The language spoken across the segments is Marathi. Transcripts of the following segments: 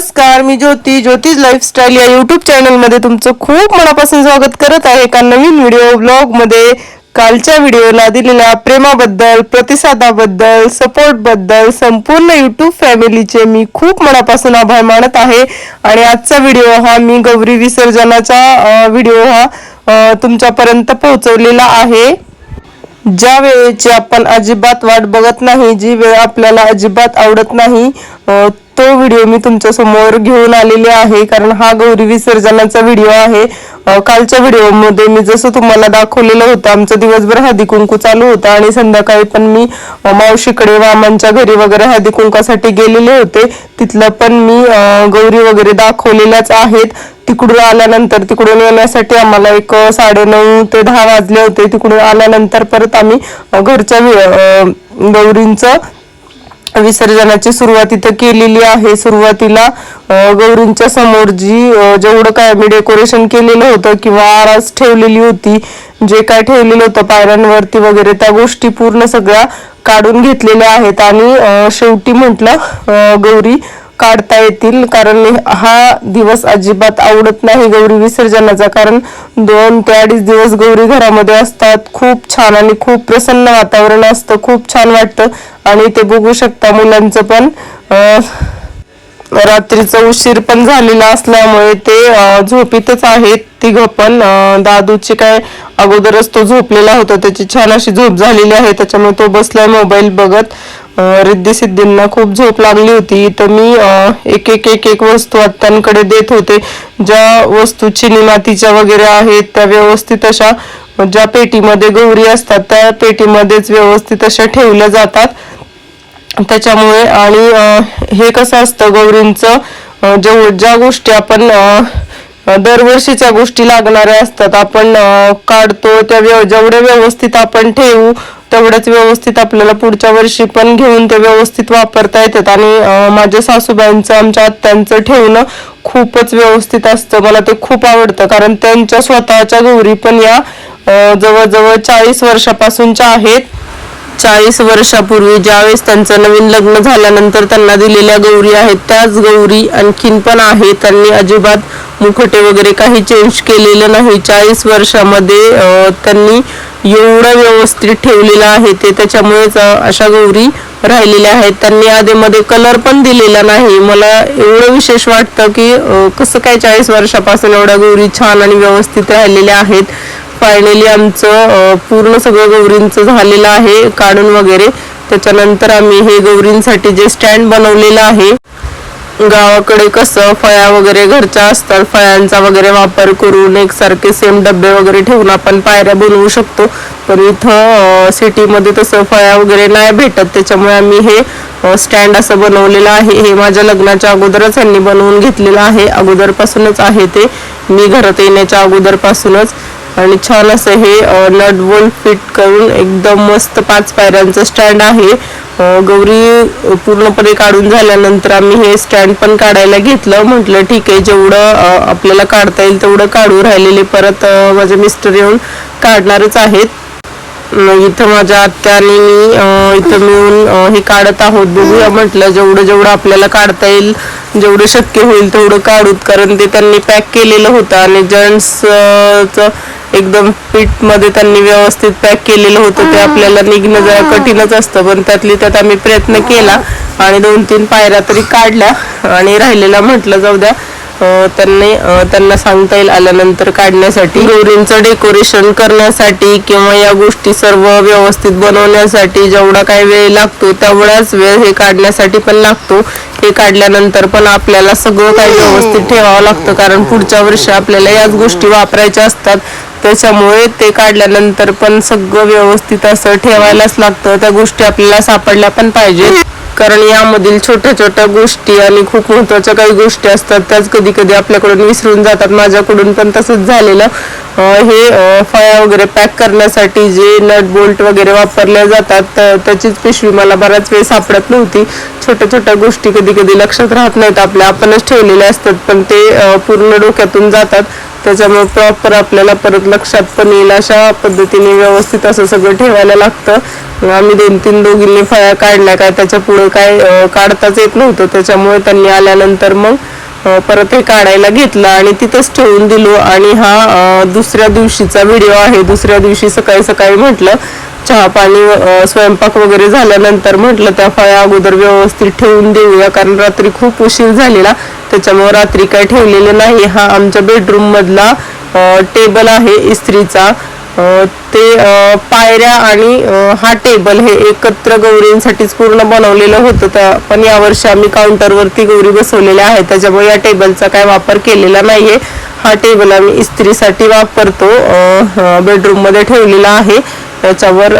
नमस्कार मी ज्योती ज्योतिष लाईफस्टाईल या युट्यूब चॅनलमध्ये तुमचं खूप मनापासून स्वागत करत आहे. एका नवीन व्हिडिओ ब्लॉगमध्ये कालच्या व्हिडिओला दिलेल्या प्रेमाबद्दल प्रतिसादाबद्दल सपोर्टबद्दल संपूर्ण यूट्यूब फॅमिलीचे मी खूप मनापासून आभार मानत आहे. आणि आजचा व्हिडिओ हा मी गौरी विसर्जनाचा व्हिडिओ हा तुमच्यापर्यंत पोहोचवलेला आहे. ज्या वेळेची आपण अजिबात वाट बघत नाही जी वेळ आपल्याला अजिबात आवडत नाही तो व्हिडिओ मी तुमच्यासमोर घेऊन आलेले आहे कारण हा गौरी विसर्जनाचा व्हिडिओ आहे. कालच्या व्हिडिओमध्ये मी जसं तुम्हाला दाखवलेलं होतं आमचं दिवसभर हळदी कुंकू चालू होता आणि संध्याकाळी पण मी मावशीकडे वामांच्या घरी वगैरे हळदी कुंकासाठी गेलेले होते. तिथलं पण मी गौरी वगैरे दाखवलेल्याच आहेत. तिकडून आल्यानंतर तिकडून येण्यासाठी आम्हाला एक साडे साडेनऊ ते दहा वाजले होते. तिकडून आल्यानंतर परत आम्ही घरच्या गौरींचं विसर्जनाची सुरुवात इथं केलेली आहे. सुरुवातीला गौरींच्या समोर जी जेवढं काय आम्ही डेकोरेशन केलेलं होतं किंवा आरास ठेवलेली होती जे काय ठेवलेलं होतं पायऱ्यांवरती वगैरे त्या गोष्टी पूर्ण सगळ्या काढून घेतलेल्या आहेत. आणि शेवटी म्हटलं गौरी काढता येतील. कारण हा दिवस अजिबात आवडत नाही गौरी विसर्जनाचा. कारण दोन ते अडीच दिवस गौरी घरामध्ये असतात. खूप छान आणि खूप प्रसन्न वातावरण असतं. खूप छान वाटतं. आणि ते बघू शकता मुलांचं पण. अं, रात्रीचा उशीर पण झालेला असल्यामुळे ते झोपीतच आहेत तिघ पण दादूची काय अगोदरच तो झोपलेला होता त्याची छान अशी झोप झालेली आहे त्याच्यामुळे तो बसलाय मोबाईल बघत. रिद्धी सिद्धींना खूप झोप लागली होती. तर मी एक एक एक एक वस्तू आत्यांकडे देत होते. ज्या वस्तू चिनी मातीच्या वगैरे आहेत त्या व्यवस्थित अशा ज्या पेटीमध्ये गौरी असतात त्या पेटीमध्येच व्यवस्थित अशा ठेवल्या जातात. त्याच्यामुळे आणि हे कसं असतं गौरींचं जे ज्या गोष्टी आपण दरवर्षीच्या गोष्टी लागणाऱ्या असतात आपण काढतो त्या व्यव जेवढ्या व्यवस्थित आपण ठेवू तेवढ्याच व्यवस्थित आपल्याला पुढच्या वर्षी पण घेऊन ते व्यवस्थित वापरता येतात. आणि माझ्या सासूबाईंचं आमच्या आत्यांचं ठेवणं खूपच व्यवस्थित असतं. मला ते खूप आवडतं. कारण त्यांच्या स्वतःच्या गौरी पण या जवळजवळ चाळीस वर्षापासूनच्या आहेत. चाळीस वर्षापूर्वी ज्यावेळेस त्यांचं नवीन लग्न झाल्यानंतर त्यांना दिलेल्या गौरी आहेत त्याच गौरी आणखीन पण आहे. त्यांनी अजिबात मुखटे वगैरे काही चेंज केलेलं नाही. चाळीस वर्षामध्ये त्यांनी एवढं व्यवस्थित ठेवलेलं आहे ते. त्याच्यामुळेच अशा गौरी राहिलेल्या आहेत. त्यांनी आधीमध्ये कलर पण दिलेला नाही. मला एवढं विशेष वाटतं की कसं काय चाळीस वर्षापासून एवढ्या गौरी छान आणि व्यवस्थित राहिलेल्या आहेत. फायनली आमचं पूर्ण सगळं गौरींचं झालेलं आहे काढून वगैरे. त्याच्यानंतर आम्ही हे गौरींसाठी जे स्टँड बनवलेलं आहे गावाकडे कसं फळ्या वगैरे घरच्या असतात फळ्यांचा वगैरे वापर करून एकसारखे सेम डबे वगैरे ठेवून आपण पायऱ्या बनवू शकतो. पण इथं सिटीमध्ये तसं फळ्या वगैरे नाही भेटत. त्याच्यामुळे आम्ही हे स्टँड असं बनवलेलं आहे. हे माझ्या लग्नाच्या अगोदरच यांनी बनवून घेतलेलं आहे. अगोदरपासूनच आहे ते. मी घरात येण्याच्या अगोदरपासूनच. आणि छान असं हे नट बोल्ट फिट करून एकदम मस्त पाच पायऱ्यांचं स्टँड आहे. गौरी पूर्णपणे काढून झाल्यानंतर आम्ही हे स्टँड पण काढायला घेतलं. म्हटलं ठीक आहे जेवढं आपल्याला काढता येईल तेवढं काढू राहिलेले. परत माझे मिस्टर येऊन काढणारच आहेत. इथं माझ्या आत्या आणि मी इथं मिळून हे काढत आहोत. बघूया म्हटलं जेवढं जेवढं आपल्याला काढता येईल जेवढं शक्य होईल तेवढं काढूत. कारण ते त्यांनी पॅक केलेलं होतं. आणि जेंट्स एकदम पीठमध्ये त्यांनी व्यवस्थित पॅक केलेलं होतं ते आपल्याला निघणं जरा कठीणच असतं पण त्यातली त्यात आम्ही प्रयत्न केला आणि दोन तीन पायऱ्या तरी काढल्या आणि राहिलेला म्हटलं जाऊ द्या. त्यांनी त्यांना सांगता येईल आल्यानंतर काढण्यासाठी. गौरींचं डेकोरेशन करण्यासाठी किंवा या गोष्टी सर्व व्यवस्थित बनवण्यासाठी जेवढा काही वेळ लागतो तेवढाच वेळ हे काढण्यासाठी पण लागतो. हे काढल्यानंतर पण आपल्याला सगळं काही व्यवस्थित ठेवावं लागतं. कारण पुढच्या वर्षी आपल्याला याच गोष्टी वापरायच्या असतात. त्याच्यामुळे ते काढल्यानंतर पण सगळं व्यवस्थित असं ठेवायलाच लागतं. त्या गोष्टी आपल्याला सापडल्या पण पाहिजेत. कारण यामधील छोट्या छोट्या गोष्टी आणि खूप महत्त्वाच्या काही गोष्टी असतात त्याच कधी कधी आपल्याकडून विसरून जातात. माझ्याकडून पण तसंच झालेलं. हे फळ्या वगैरे पॅक करण्यासाठी जे नट बोल्ट वगैरे वापरल्या जातात त्याचीच पिशवी मला बराच वेळ सापडत नव्हती. छोट्या छोट्या गोष्टी कधी कधी लक्षात राहत नाहीत. आपल्या आपणच ठेवलेल्या असतात पण ते पूर्ण डोक्यातून जातात. त्याच्यामुळे प्रॉपर आपल्याला परत लक्षात पण येईल अशा पद्धतीने व्यवस्थित असं सगळं ठेवायला लागतं. आम्ही दोन तीन दोघींनी फळ्या काढल्या काय त्याच्या पुढे काय काढताच येत नव्हतं. त्याच्यामुळे त्यांनी आल्यानंतर मग परत हे काढायला घेतलं आणि तिथंच ठेवून दिलो. आणि हा दुसऱ्या दिवशीचा व्हिडिओ आहे. दुसऱ्या दिवशी सकाळी सकाळी म्हटलं चहा पाणी स्वयंपाक वगैरे झाल्यानंतर म्हटलं त्या फळ्या अगोदर व्यवस्थित ठेवून देऊया. कारण रात्री खूप उशीर झालेला. त्याच्यामुळे रात्री काय ठेवलेलं नाही. हा आमच्या बेडरूम मधला टेबल आहे इस्त्रीचा. ते पायऱ्या आणि हा टेबल हे एकत्र गौरींसाठीच पूर्ण बनवलेलं होतं. तर पण यावर्षी आम्ही काउंटरवरती गौरी बसवलेल्या आहेत. त्याच्यामुळे या टेबलचा काय वापर केलेला नाहीये. हा टेबल आम्ही इस्त्रीसाठी वापरतो. बेडरूममध्ये ठेवलेला आहे. त्याच्यावर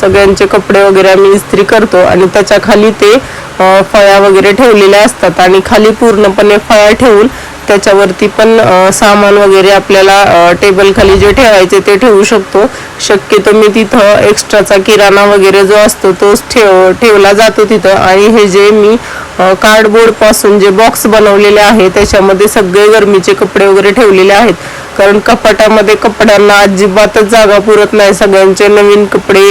सगळ्यांचे कपडे वगैरे आम्ही इस्त्री करतो आणि त्याच्याखाली ते फळ्या वगैरे ठेवलेल्या असतात आणि खाली पूर्णपणे फळ्या ठेवून त्याच्यावरती पण सामान वगैरे आपल्याला टेबल खाली जे ठेवायचे ते ठेवू शकतो. शक्यतो मी तिथं एक्स्ट्राचा किराणा वगैरे जो असतो तोच ठेव ठेवला जातो तिथं. आणि हे जे मी कार्डबोर्डपासून जे बॉक्स बनवलेले आहे त्याच्यामध्ये सगळे गरमीचे कपडे वगैरे ठेवलेले आहेत. कारण कपाटामध्ये कपड्यांना अजिबातच जागा पुरत नाही. सगळ्यांचे नवीन कपडे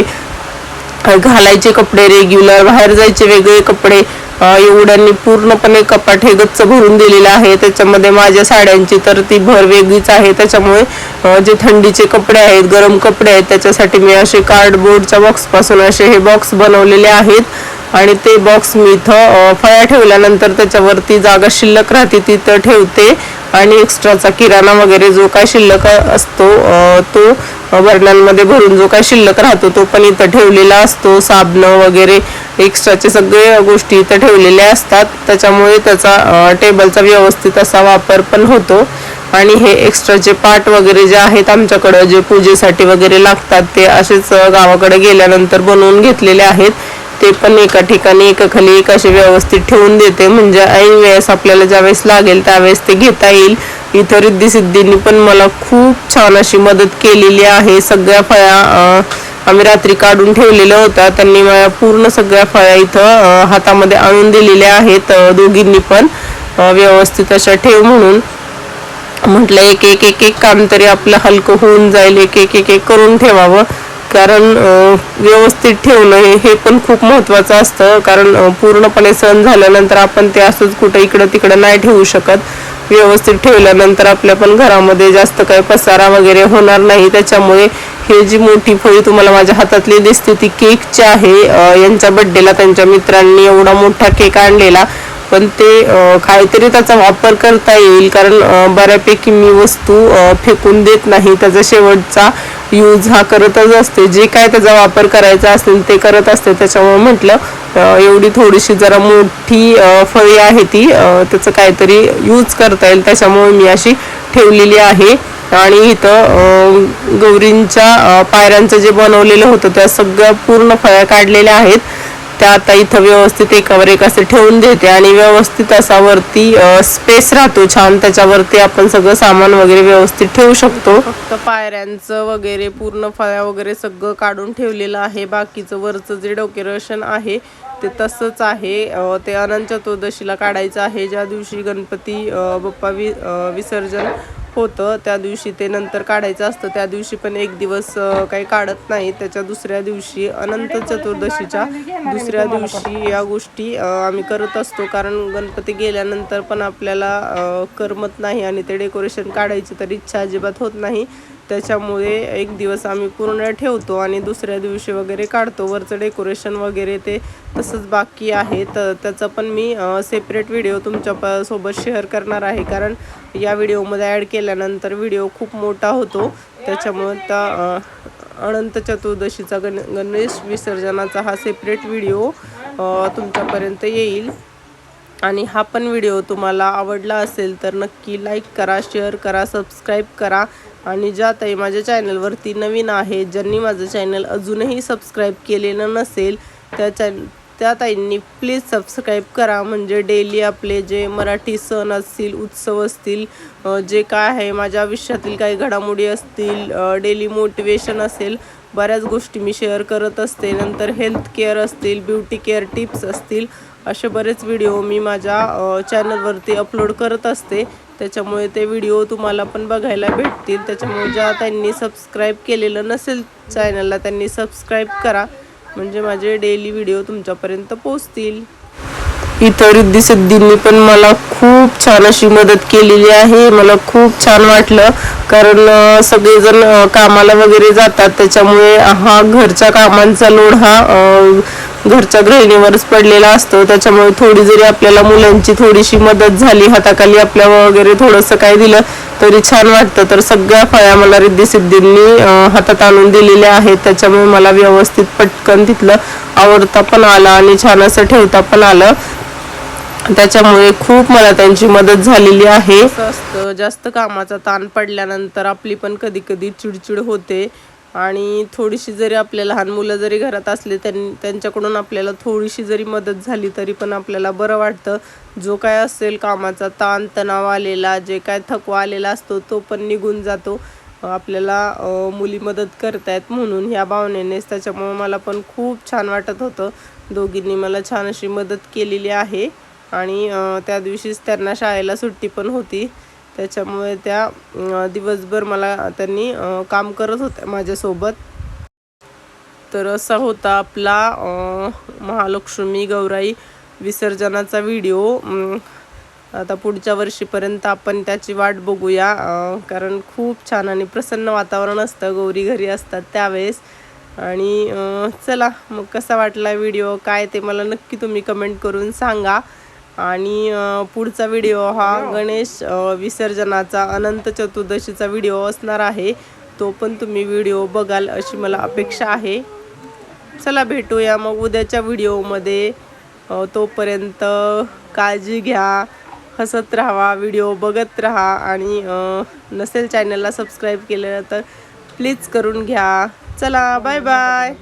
घालायचे कपडे रेग्युलर बाहेर जायचे वेगळे कपडे. एवढ्यांनी पूर्णपणे कपाट हे गच्च भरून दिलेलं आहे. त्याच्यामध्ये माझ्या साड्यांची तर ती भर वेगळीच आहे. त्याच्यामुळे जे थंडीचे कपडे आहेत गरम कपडे आहेत त्याच्यासाठी मी असे कार्डबोर्डच्या बॉक्सपासून असे हे बॉक्स बनवलेले आहेत. आणि ते बॉक्स मी इथं फळ्या ठेवल्यानंतर त्याच्यावरती जागा शिल्लक राहते तिथं ठेवते. आणि एक्स्ट्राचा किराणा वगैरे जो काय शिल्लक असतो तो बरण्यांमध्ये भरून जो काय शिल्लक राहतो तो पण इथं ठेवलेला असतो. साबणं वगैरे एक्स्ट्राचे सगळे गोष्टी इथं ठेवलेल्या असतात. त्याच्यामुळे त्याचा टेबलचा व्यवस्थित असा वापर पण होतो. आणि हे एक्स्ट्राचे पाट वगैरे जे आहेत आमच्याकडं जे पूजेसाठी वगैरे लागतात ते असेच गावाकडे गेल्यानंतर बनवून घेतलेले आहेत. ते पण एका ठिकाणी एकाखाली एक असे व्यवस्थित ठेवून देते. म्हणजे ऐन वेळेस आपल्याला ज्यावेळेस लागेल त्यावेळेस ते घेता येईल. इथं रिद्धी सिद्धींनी पण मला खूप छान अशी मदत केलेली आहे. सगळ्या फळ्या आम्ही रात्री काढून ठेवलेल्या होत्या. त्यांनी मला पूर्ण सगळ्या फळ्या इथं हातामध्ये आणून दिलेल्या आहेत. दोघींनी पण व्यवस्थित अशा ठेव म्हणून. म्हटलं एक एक एक एक काम तरी आपलं हलकं होऊन जाईल. एक एक एक एक करून ठेवावं. कारण व्यवस्थित ठेवणं हे हे पण खूप महत्त्वाचं असतं. कारण पूर्णपणे सण झाल्यानंतर आपण ते असंच कुठं इकडं तिकडं नाही ठेवू शकत. व्यवस्थित ठेवल्यानंतर आपल्या पण घरामध्ये जास्त काही पसारा वगैरे होणार नाही. त्याच्यामुळे हे जी मोठी फळी तुम्हाला माझ्या हातातली दिसते ती केकची आहे. यांच्या बड्डेला त्यांच्या मित्रांनी एवढा मोठा केक आणलेला. पण ते काहीतरी त्याचा वापर करता येईल. कारण बऱ्यापैकी मी वस्तू फेकून देत नाही. त्याचा शेवटचा यूज हा करतच असते. जे काय त्याचा वापर करायचा असेल ते करत असते. त्याच्यामुळे म्हटलं एवढी थोडीशी जरा मोठी फळी आहे ती त्याचं काहीतरी यूज करता येईल. त्याच्यामुळे मी अशी ठेवलेली आहे. आणि इथं गौरींच्या पायऱ्यांचं जे बनवलेलं होतं त्या सगळ्या पूर्ण फळ्या काढलेल्या आहेत. त्या आता इथं व्यवस्थित एकावर एक असे ठेवून देते आणि व्यवस्थित असा वरती स्पेस राहतो छान. त्याच्यावरती आपण सगळं सामान वगैरे व्यवस्थित ठेवू शकतो. फक्त पायऱ्यांचं वगैरे पूर्ण फळ्या वगैरे सगळं काढून ठेवलेलं आहे. बाकीचं वरचं जे डेकोरेशन आहे ते तसंच आहे. ते अनंत चतुर्दशीला काढायचं आहे. ज्या दिवशी गणपती बप्पा बाप्पा वि विसर्जन होतं. त्या दिवशी ते नंतर काढायचं असतं. त्या दिवशी पण एक दिवस काही काढत नाही. त्याच्या दुसऱ्या दिवशी अनंत चतुर्दशीच्या दुसऱ्या दिवशी या गोष्टी आम्ही करत असतो. कारण गणपती गेल्यानंतर पण आपल्याला करमत नाही आणि ते डेकोरेशन काढायची तर इच्छा अजिबात होत नाही. त्याच्यामुळे एक दिवस आम्ही पूर्ण ठेवतो आणि दुसऱ्या दिवशी वगैरे काढतो. वरचं डेकोरेशन वगैरे ते तसंच बाकी आहे. तर त्याचा पण मी सेपरेट व्हिडिओ तुमच्या प सोबत शेअर करणार आहे. कारण या व्हिडिओमध्ये ॲड केल्यानंतर व्हिडिओ खूप मोठा होतो. त्याच्यामुळे त्या अनंत चतुर्दशीचा गण गणेश विसर्जनाचा हा सेपरेट व्हिडिओ तुमच्यापर्यंत येईल. आणि हा पण व्हिडिओ तुम्हाला आवडला असेल तर नक्की लाईक करा शेअर करा सबस्क्राईब करा. आणि ज्या ताई माझ्या चॅनलवरती नवीन आहेत ज्यांनी माझं चॅनल अजूनही सबस्क्राईब केलेलं नसेल त्या चॅन त्या ताईंनी प्लीज सबस्क्राईब करा. म्हणजे डेली आपले जे मराठी सण असतील उत्सव असतील जे काय आहे माझ्या आयुष्यातील काही घडामोडी असतील डेली मोटिवेशन असेल बऱ्याच गोष्टी मी शेअर करत असते. नंतर हेल्थ केअर असतील ब्युटी केअर टिप्स असतील असे बरेच व्हिडिओ मी माझ्या चॅनलवरती अपलोड करत असते. त्याच्यामुळे ते व्हिडिओ तुम्हाला पण बघायला भेटतील. त्याच्यामुळे ज्या त्यांनी सबस्क्राईब केलेलं नसेल चॅनलला त्यांनी सबस्क्राईब करा. म्हणजे माझे डेली व्हिडिओ तुमच्यापर्यंत पोहोचतील. इतर रिद्धी सिद्धींनी पण मला खूप छान अशी मदत केलेली आहे. मला खूप छान वाटलं. कारण सगळेजण कामाला वगैरे जातात. त्याच्यामुळे हा घरच्या कामांचा लोड हा घरच्या गृहिणीवरच पडलेला असतो. त्याच्यामुळे थोडी जरी आपल्याला मुलांची थोडीशी मदत झाली हाताखाली आपल्या वगैरे थोडंसं काय दिलं तरी छान वाटतं. तर सगळ्या फळ्या मला रिद्धी सिद्धींनी हातात आणून दिलेल्या आहेत. त्याच्यामुळे मला व्यवस्थित पटकन तिथलं आवडता पण आलं आणि छान असं ठेवता पण आलं. त्याच्यामुळे खूप मला त्यांची मदत झालेली आहे. असतं. जास्त कामाचा ताण पडल्यानंतर आपली पण कधी कधी चिडचिड होते. आणि थोडीशी जरी आपल्या लहान मुलं जरी घरात असले त्यां त्यांच्याकडून आपल्याला थोडीशी जरी मदत झाली तरी पण आपल्याला बरं वाटतं. जो काय असेल कामाचा ताणतणाव आलेला जे काय थकवा आलेला असतो तो पण निघून जातो. आपल्याला मुली मदत करतायत म्हणून ह्या भावनेनेच. त्याच्यामुळं मला पण खूप छान वाटत होतं. दोघींनी मला छान अशी मदत केलेली आहे. आणि त्या दिवशीच त्यांना शाळेला सुट्टी पण होती. त्याच्यामुळे त्या दिवसभर मला त्यांनी काम करत होत्या माझ्यासोबत. तर असा होता आपला महालक्ष्मी गौराई विसर्जनाचा व्हिडिओ. आता पुढच्या वर्षीपर्यंत आपण त्याची वाट बघूया. कारण खूप छान आणि प्रसन्न वातावरण असतं गौरी घरी असतात त्यावेळेस. आणि चला मग कसा वाटला व्हिडिओ काय ते मला नक्की तुम्ही कमेंट करून सांगा. आणि पुढचा व्हिडिओ हा गणेश अं, विसर्जनाचा अनंत चतुर्दशीचा व्हिडिओ असणार आहे. तो पण तुम्ही व्हिडिओ बघाल अशी मला अपेक्षा आहे. चला भेटूया मग उद्याच्या व्हिडिओमध्ये. तोपर्यंत काळजी घ्या हसत राहा व्हिडिओ बघत राहा आणि नसेल चॅनलला सबस्क्राईब केलं तर प्लीज करून घ्या. चला बाय बाय.